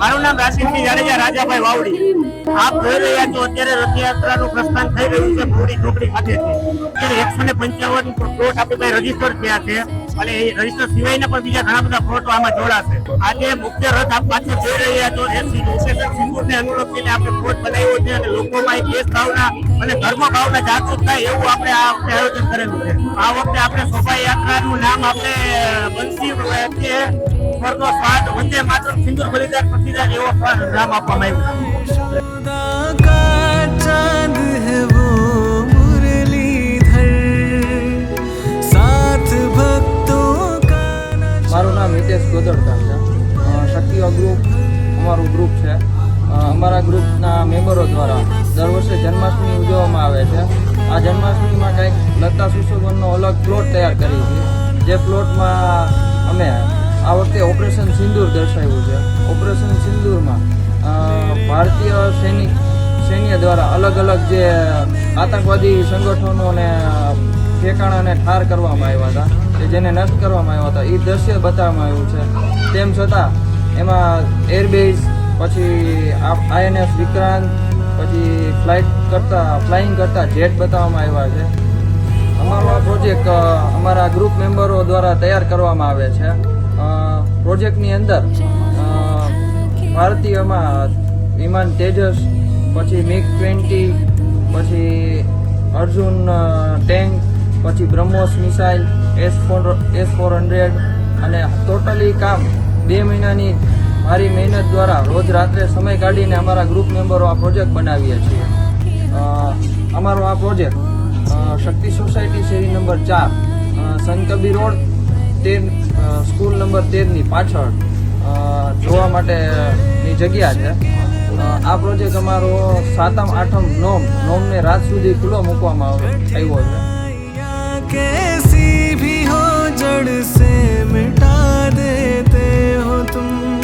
મારું નામ રાશિદસિંહ જાડેજા, રાજાભાઈ વાવડી. આપ જોઈ રહ્યા છો અત્યારે રથયાત્રાનું પ્રસ્થાન થઈ રહ્યું છે. મોડી ચોકડી ખાતેથી એકસો ને પંચાવન પ્લોટ આપણી પાસે રજિસ્ટર થયા છે. અને એ રજિસ્ટર સિવાયના પણ બીજા ઘણા બધા પ્લોટો આમાં જોડાશે. આજે મુખ્ય રથ આપ પાછળ જોઈ રહ્યા છો એ ઓપરેશન સિંદૂરને અનુલક્ષીને આપણે પ્લોટ બનાવ્યો છે અને લોકોમાં એક દેશ ભાવના અને ધર્મ ભાવના જાગૃત થાય એવું આપણે આ વખતે આયોજન કરેલું છે. આ વખતે આપણે શોભાયાત્રાનું નામ આપણે બંસી કે સ્વર્ગનો સ્વાદ વંદે માત્ર સિંદૂર બલિદાન પ્રતિદાન એવો નામ આપવામાં આવ્યું નામ હિતેશ ગોદડકર છે. શક્તિઓ ગ્રુપ અમારું ગ્રુપ છે. અમારા ગ્રુપના મેમ્બરો દ્વારા દર વર્ષે જન્માષ્ટમી ઉજવવામાં આવે છે. આ જન્માષ્ટમીમાં કંઈક લતા સુશોભનનો અલગ પ્લોટ તૈયાર કરી છે જે પ્લોટમાં અમે આ વખતે ઓપરેશન સિંદૂર દર્શાવ્યું છે. ઓપરેશન સિંદૂરમાં ભારતીય સૈનિક, સૈન્ય દ્વારા અલગ અલગ જે આતંકવાદી સંગઠનોને ઠેકાણાને ઠાર કરવામાં આવ્યા હતા કે જેને નષ્ટ કરવામાં આવ્યા હતા. એ દ્રશ્ય બતાવવામાં આવ્યું છે. તેમ છતાં, એમાં એરબેઝ પછી આઈએનએસ વિક્રાંત, પછી ફ્લાઇટ કરતા ફ્લાઇંગ કરતા જેટ બતાવવામાં આવ્યા છે. અમારો પ્રોજેક્ટ અમારા ગ્રુપ મેમ્બરો દ્વારા તૈયાર કરવામાં આવે છે. પ્રોજેક્ટની અંદર ભારતીયમાં વિમાન તેજસ, પછી મિગ ટ્વેન્ટી પછી અર્જુન ટેન્ક પછી BrahMos missile, S four S four hundred અને ટોટલી કામ બે મહિનાની મારી મહેનત દ્વારા રોજ રાત્રે સમય કાઢીને અમારા ગ્રુપ મેમ્બરો આ પ્રોજેક્ટ બનાવીએ છીએ. અમારો આ પ્રોજેક્ટ શક્તિ સોસાયટી શેરી નંબર ચાર સંતકબી રોડ તેર સ્કૂલ નંબર તેરની પાછળ જોવા માટેની જગ્યા છે. આ પ્રોજેક્ટ અમારો સાતમ, આઠમ, નોમ, નોમને રાત સુધી ખુલ્લો મૂકવામાં આવે- આવ્યો છે. कैसी भी